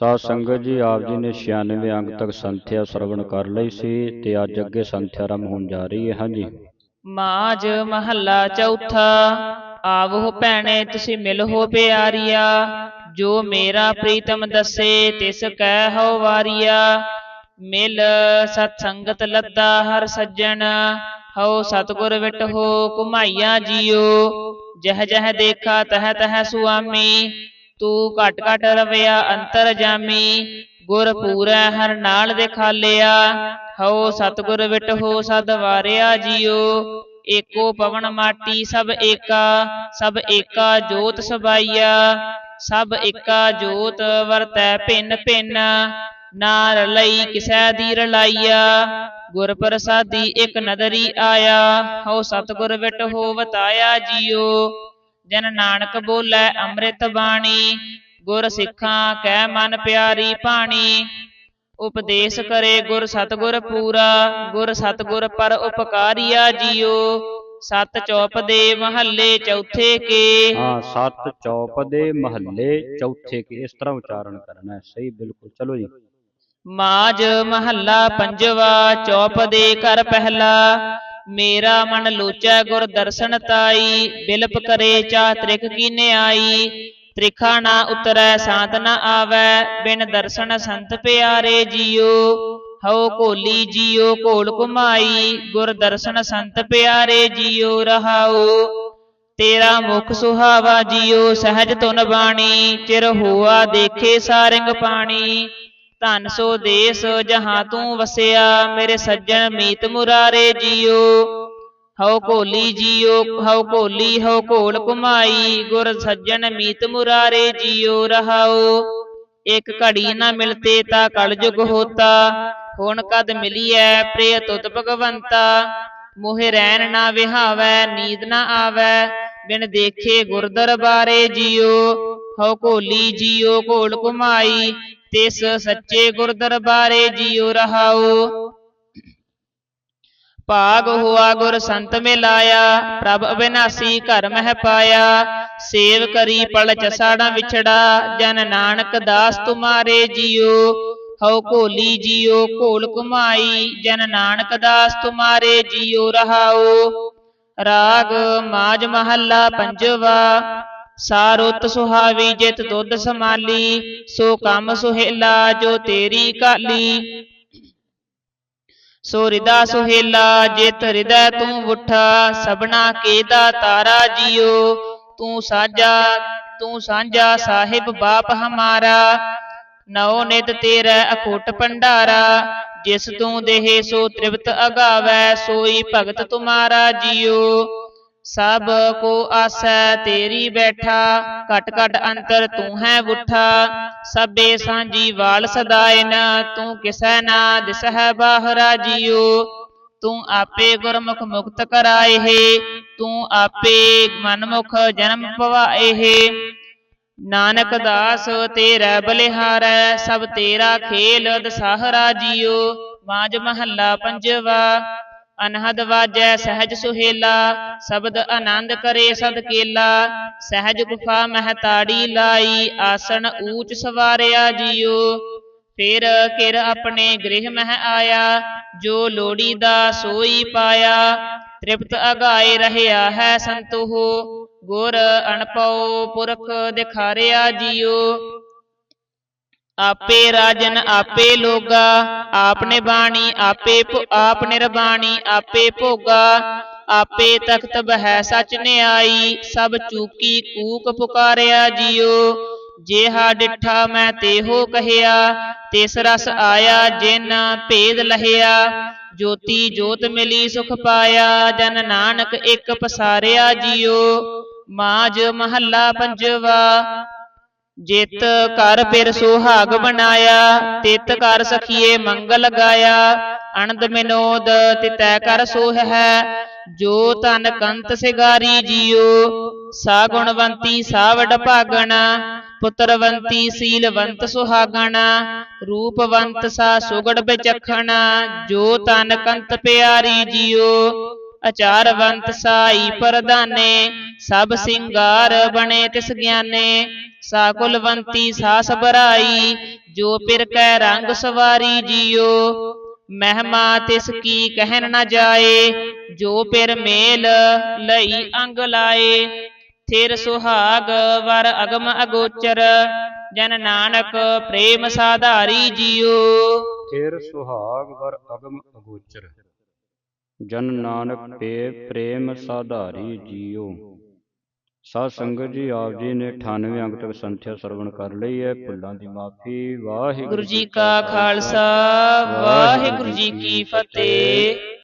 ਸਾਧ ਸੰਗਤ ਜੀ, ਆਪ ਜੀ ਨੇ 96 ਅੰਕ ਤੱਕ ਸੰਥਿਆ ਸਰਵਣ ਕਰ ਲਈ ਸੀ ਤੇ ਅੱਜ ਅੱਗੇ ਸੰਥਿਆ ਆਰੰਭ ਹੋਣ ਜਾ ਰਹੀ ਹੈ। ਹਾਂਜੀ। ਮਾਜ ਮਹੱਲਾ ਚੌਥਾ, ਆਵੋ ਭੈਣੇ, ਤੁਸੀਂ ਮਿਲੋ ਪਿਆਰੀਆ, ਜੋ ਮੇਰਾ ਪ੍ਰੀਤਮ ਦੱਸੇ, ਤਿਸ ਕਹਿ ਹੋ ਵਾਰੀਆ। ਮਿਲ ਸਤ ਸੰਗਤ ਲੱਦਾ ਹਰ ਸੱਜਣ ਹਉ ਸਤਗੁਰ ਵਿਟ ਹੋ ਕੁਮਾਈਆ ਜੀਓ। ਜਹ ਜਹ ਦੇਖਾ ਤਹ ਤਹ ਸੁਆਮੀ ਤੂੰ ਘਟ ਘਟ ਰਵਿਆ, ਅੰਤਰ ਜਾਮੀ। ਗੁਰ ਪੂਰੈ ਹਰ ਨਾਲ ਦਿਖਾਲਿਆ ਹਉ ਸਤਗੁਰ ਵਿਟ ਹੋ ਸਦ ਵਾਰਿਆ ਜੀਓ। ਏਕੋ ਪਵਨ ਮਾਟੀ ਸਭ ਏਕਾ ਸਭ ਏਕਾ ਜੋਤ ਸਬਾਈਆ। ਸਭ ਏਕਾ ਜੋਤ ਵਰਤੈ ਭਿੰਨ ਭਿੰਨ। ਨਾ ਰਲਈ ਕਿਸੈ ਦੀ ਰਲਾਈਆ ਗੁਰ ਪ੍ਰਸਾਦੀ ਇਕ ਨਦਰੀ ਆਇਆ। ਹਉ ਸਤਗੁਰ ਵਿਟ ਹੋ ਵਤਾਇਆ ਜੀਓ। ਜਨ ਨਾਨਕ ਬੋਲੇ ਅੰਮ੍ਰਿਤ ਬਾਣੀ ਗੁਰ ਸਿੱਖਾਂ ਕਹਿ ਮਨ ਪਿਆਰੀ ਬਾਣੀ ਉਪਦੇਸ਼ ਕਰੇ ਗੁਰ ਸਤਗੁਰ ਪੂਰਾ ਗੁਰ ਸਤਗੁਰ ਪਰ ਉਪਕਾਰੀਆ ਜੀਓ। ਸਤ ਚੌਪ ਦੇ ਮਹੱਲੇ ਚੌਥੇ ਕੇ। ਹਾਂ ਸੱਤ ਚੌਪ ਦੇ ਮਹੱਲੇ ਚੌਥੇ ਕੇ ਇਸ ਤਰ੍ਹਾਂ ਉਚਾਰਨ ਕਰਨਾ ਹੈ। ਸਹੀ ਬਿਲਕੁਲ ਚਲੋ ਜੀ। ਮਾਜ ਮਹੱਲਾ ਪੰਜਵਾ ਚੌਪ ਦੇ ਕਰ ਪਹਿਲਾ। ਮੇਰਾ ਮਨ ਲੋਚੈ ਗੁਰ ਦਰਸ਼ਨ ਤਾਈ, ਬਿਲਪ ਕਰੇ ਚਾ ਤ੍ਰਿਕ ਕੀਨੇ ਆਈ ਤ੍ਰਿਖਾ ਨਾ ਉਤਰੈ, ਸਾਤ ਨਾ ਆਵੈ, ਬਿਨ ਦਰਸ਼ਨ ਸੰਤ ਪਿਆਰੇ ਜੀਓ। ਹਉ ਕੋਲੀ ਜੀਓ ਕੋਲ ਕੁਮਾਈ ਗੁਰ ਦਰਸ਼ਨ ਸੰਤ ਪਿਆਰੇ ਜੀਓ, ਰਹਾਓ। ਤੇਰਾ ਮੁਖ ਸੁਹਾਵਾ ਜੀਓ, ਸਹਿਜ ਤੁਨ ਬਾਣੀ, ਚਿਰ ਹੋਆ ਦੇਖੇ ਸਾਰੰਗ ਪਾਣੀ। ਧਨ ਸੋ ਦੇਸ ਜਹਾਂ ਤੂੰ ਵਸਿਆ ਮੇਰੇ ਸੱਜਣ ਮੀਤ ਮੁਰਾਰੇ ਜੀਓ। ਹਉ ਕੋਲੀ ਜੀਓ ਹਉ ਕੋਲੀ ਹਉ ਕੋਲ ਕੁਮਾਈ ਗੁਰ ਸੱਜਣ ਮੀਤ ਮੁਰਾਰੇ ਜੀਓ ਰਹਾਉ ਇੱਕ ਘੜੀ ਨਾ ਮਿਲਤੇ ਤਾ ਕਲਯੁਗ ਹੋਤਾ। ਹੁਣ ਕਦ ਮਿਲੀਐ ਪ੍ਰਿਯ ਤੁਤ ਭਗਵੰਤਾ। ਮੋਹਿ ਰਹਿਣ ਨਾ ਵਿਹਾਵੈ ਨੀਂਦ ਨਾ ਆਵੈ। ਬਿਨ ਦੇਖੇ ਗੁਰ ਦਰਬਾਰੇ ਜੀਓ। ਹਉ ਕੋਲੀ ਜੀਓ ਕੋਲ ਕੁਮਾਈ ਤਿਸ ਸੱਚੇ ਗੁਰ ਦਰਬਾਰੇ ਜੀਉ ਰਹਾਉ। ਭਾਗ ਹੋਆ ਗੁਰ ਸੰਤ ਮਿਲਾਇਆ, ਪ੍ਰਭ ਅਬਿਨਾਸੀ ਘਰ ਮਹਿ ਪਾਇਆ। ਸੇਵ ਕਰੀ ਪਲ ਚਸਾੜਾ ਵਿਛੜਾ, ਜਨ ਨਾਨਕ ਦਾਸ ਤੁਮਾਰੇ ਜੀਉ। ਹਉ ਕੋਲੀ ਜੀਉ ਕੋਲ ਕੁਮਾਈ ਜਨ ਨਾਨਕ ਦਾਸ ਤੁਮਾਰੇ ਜੀਉ ਰਹਾਉ। ਰਾਗ ਮਾਜ ਮਹੱਲਾ ਪੰਜਵਾ ਸਾਰੁਤ ਸੁਹਾਵੀ ਜਿਤ ਦੁੱਧ ਸਮਾਲੀ ਸੋ ਕੰਮ ਸੁਹੇਲਾ ਜੋ ਤੇਰੀ ਕਾਲੀ। ਸੋ ਰਿਦਾ ਸੁਹੇਲਾ ਜਿਤ ਹਿਰਦੈ ਤੂੰ ਉਠਾ, ਸਭਨਾ ਕੇ ਦਾ ਤਾਰਾ ਜੀਓ। ਤੂੰ ਸਾਜਾ ਤੂੰ ਸਾਂਝਾ ਸਾਹਿਬ ਬਾਪ ਹਮਾਰਾ। ਨਉ ਨਿਤ ਤੇਰਾ ਅਖੋਟ ਭੰਡਾਰਾ, ਜਿਸ ਤੂੰ ਦੇਹ ਸੋ ਤ੍ਰਿਪਤ ਅਗਾਵੈ, ਸੋਈ ਭਗਤ ਤੁਮਾਰਾ ਜੀਓ। ਸਭ ਕੋ ਆਸੈ ਤੇਰੀ ਬੈਠਾ ਘਟ ਘਟ ਅੰਤਰ ਤੂੰ ਹੈ ਉਠਾ ਸਭੇ ਸਾਂਝੀ ਵਾਲ ਸਦਾਇਨ, ਤੂੰ ਕਿਸੈ ਨਾ ਦਿਸਹਿ ਬਾਹਰਾ ਜੀਓ। ਤੂੰ ਆਪੇ ਗੁਰਮੁਖ ਮੁਕਤ ਕਰਾਏ ਹੈ ਤੂੰ ਆਪੇ ਮਨਮੁਖ ਜਨਮ ਪਵਾਏ। ਹੈ ਨਾਨਕ ਦਾਸ ਤੇਰਾ ਬਲਿਹਾਰੈ, ਸਭ ਤੇਰਾ ਖੇਲ ਦਸਹਰਾ ਜੀਓ। ਮਾਜ ਮਹੱਲਾ ਪੰਜਵਾ ਅਨਹਦ ਵਾਜੈ ਸਹਿਜ ਸੁਹੇਲਾ, ਸ਼ਬਦ ਆਨੰਦ ਕਰੇ ਸਦ ਕੇਲਾ। ਸਹਿਜ ਗੁਫਾ ਮਹਿ ਤਾੜੀ ਲਾਈ, ਆਸਣ ਊਚ ਸਵਾਰਿਆ ਜੀਓ। ਫਿਰ ਕਿਰ ਆਪਣੇ ਗ੍ਰਹਿ ਮਹਿ ਆਇਆ, ਜੋ ਲੋੜੀ ਦਾ ਸੋਈ ਪਾਇਆ। ਤ੍ਰਿਪਤ ਅਗਾਏ ਰਹਿਆ ਹੈ ਸੰਤੋਹ, ਗੁਰ ਅਣਪਉ ਪੁਰਖ ਦਿਖਾਰਿਆ ਜੀਓ। ਆਪੇ ਰਾਜਨ ਆਪੇ ਲੋਗਾ, ਆਪਨੇ ਬਾਣੀ ਆਪੇ ਭੁ- ਆਪ ਨਿਰਬਾਣੀ, ਆਪੇ ਭੋਗਾ, ਆਪੇ ਤਖਤ ਬਹਿ ਸਚ ਨਿਆਈ, ਸਭ ਚੂਕੀ ਕੂਕ ਪੁਕਾਰਿਆ ਜੀਓ। ਜੇਹਾ ਡਿਠਾ ਮੈਂ ਤੇਹੋ ਕਹਿਆ, ਤਿਸ ਰਸ ਆਇਆ ਜਿਨ ਭੇਦ ਲਹਿਆ। ਜੋਤੀ ਜੋਤ ਮਿਲੀ ਸੁਖ ਪਾਇਆ, ਜਨ ਨਾਨਕ ਇੱਕ ਪਸਾਰਿਆ ਜੀਓ। ਮਾਜ ਮਹੱਲਾ ਪੰਜਵਾ ਜਿਤ ਕਰ ਪਿਰ ਸੁਹਾਗ ਬਣਾਇਆ ਤਿਤ ਕਰ ਸਖੀਏ ਮੰਗਲ ਗਾਇਆ ਅਨੰਦ ਮਿਨੋਦ ਤਿਤੈ ਕਰ ਸੋਹ ਹੈ ਜੋ ਤਨ ਕੰਤ ਸਿਗਾਰੀ ਜੀਓ ਸਾ ਗੁਣਵੰਤੀ ਸਾ ਵਡ ਭਾਗਣ ਪੁੱਤਰਵੰਤੀ ਸੀਲਵੰਤ ਸੁਹਾਗਣ ਰੂਪਵੰਤ ਸਾ ਸੁਗੜ ਬਿਚਖਣ ਜੋ ਤਨ ਕੰਤ ਪਿਆਰੀ ਜੀਓ ਅਚਾਰਵੰਤ ਸਾਈ ਪ੍ਰਦਾਨੇ ਸਭ ਸਿੰਗਾਰ ਬਣੇ ਤਿਸ ਗਿਆਨੇ ਸਾ ਕੁਲਵੰਤੀ ਸਾ ਸਬਰਾਈ ਜੋ ਪਿਰ ਕੈ ਰੰਗ ਸਵਾਰੀ ਜੀਓ। ਮਹਿਮਾ ਤਿਸ ਕੀ ਕਹਿਨ ਨ ਜਾਏ, ਜੋ ਪਿਰ ਮੇਲ ਲਈ ਅੰਗ ਲਾਏ। ਥਿਰ ਸੁਹਾਗ ਵਰ ਅਗਮ ਅਗੋਚਰ, ਜਨ ਨਾਨਕ ਪ੍ਰੇਮ ਸਾਧਾਰੀ ਜੀਓ। ਥਿਰ ਸੁਹਾਗ ਵਰ ਅਗਮ ਅਗੋਚਰ, ਜਨ ਨਾਨਕ ਪੇ ਪ੍ਰੇਮ ਸਾਧਾਰੀ ਜੀਓ। ਸਾਧ ਸੰਗਤ ਜੀ ਆਪ ਜੀ ਨੇ 98 ਅੰਕ ਤੱਕ ਸੰਥਿਆ ਸਰਵਣ ਕਰ ਲਈ ਹੈ। ਭੁੱਲਾਂ ਦੀ ਮਾਫੀ ਵਾਹਿਗੁਰੂ ਗੁਰੂ ਜੀ ਕਾ ਖਾਲਸਾ ਵਾਹਿਗੁਰੂ ਜੀ ਕੀ ਫਤਿਹ।